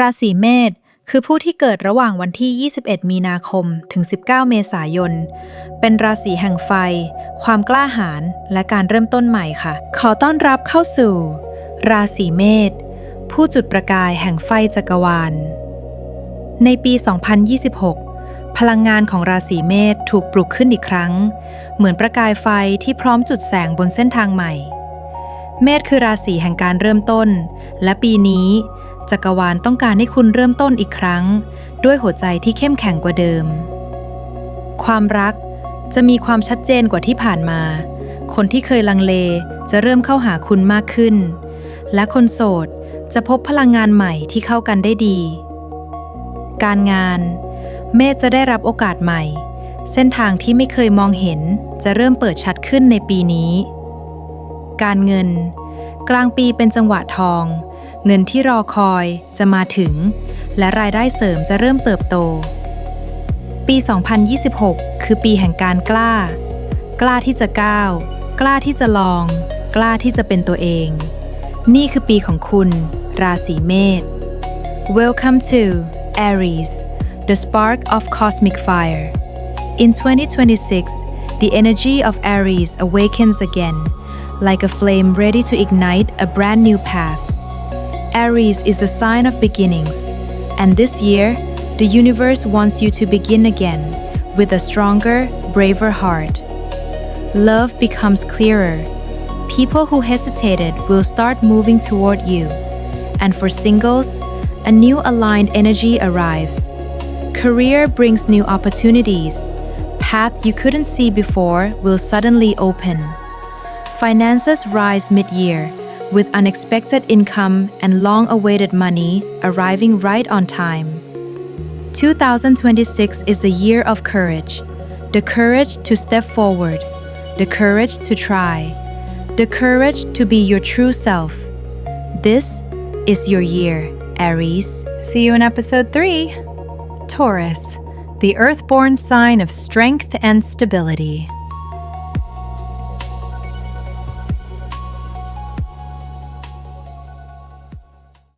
ราศีเมษคือผู้ที่เกิดระหว่างวันที่ 21 มีนาคม ถึง 19 เมษายน เป็นราศีแห่งไฟ ความกล้าหาญ และการเริ่มต้นใหม่ค่ะ ขอต้อนรับเข้าสู่ ราศีเมษ ผู้จุดประกายแห่งไฟจักรวาล ในปี 2026 พลังงานของราศีเมษถูกปลุกขึ้นอีกครั้ง เหมือนประกายไฟที่พร้อมจุดแสงบนเส้นทางใหม่ เมษคือราศีแห่งการเริ่มต้น และปีนี้ จักรวาลต้องการให้คุณเริ่มต้นอีกครั้ง ด้วยหัวใจที่เข้มแข็งกว่าเดิม ความรักจะมีความชัดเจนกว่าที่ผ่านมา คนที่เคยลังเลจะเริ่มเข้าหาคุณมากขึ้น และคนโสดจะพบพลังงานใหม่ที่เข้ากันได้ดี การงาน เมษจะได้รับโอกาสใหม่ เส้นทางที่ไม่เคยมองเห็นจะเริ่มเปิดชัดขึ้นในปีนี้ การเงิน กลางปีเป็นจังหวะทอง เงินที่รอคอยจะมาถึง และรายได้เสริมจะเริ่มเติบโต ปี 2026 คือปีแห่งการกล้า กล้าที่จะก้าว กล้าที่จะลอง กล้าที่จะเป็นตัวเอง นี่คือปีของคุณ ราศีเมษ Welcome to Aries the spark of cosmic fire In 2026 the energy of Aries awakens again like a flame ready to ignite a brand new path Aries is the sign of beginnings, and this year, the universe wants you to begin again with a stronger, braver heart. Love becomes clearer. People who hesitated will start moving toward you. And for singles, a new aligned energy arrives. Career brings new opportunities. Path you couldn't see before will suddenly open. Finances rise mid year, with unexpected income and long awaited money arriving right on time. 2026 is the year of courage the courage to step forward, the courage to try, the courage to be your true self. This is your year, Aries. See you in episode 3. Taurus, the earthborn sign of strength and stability.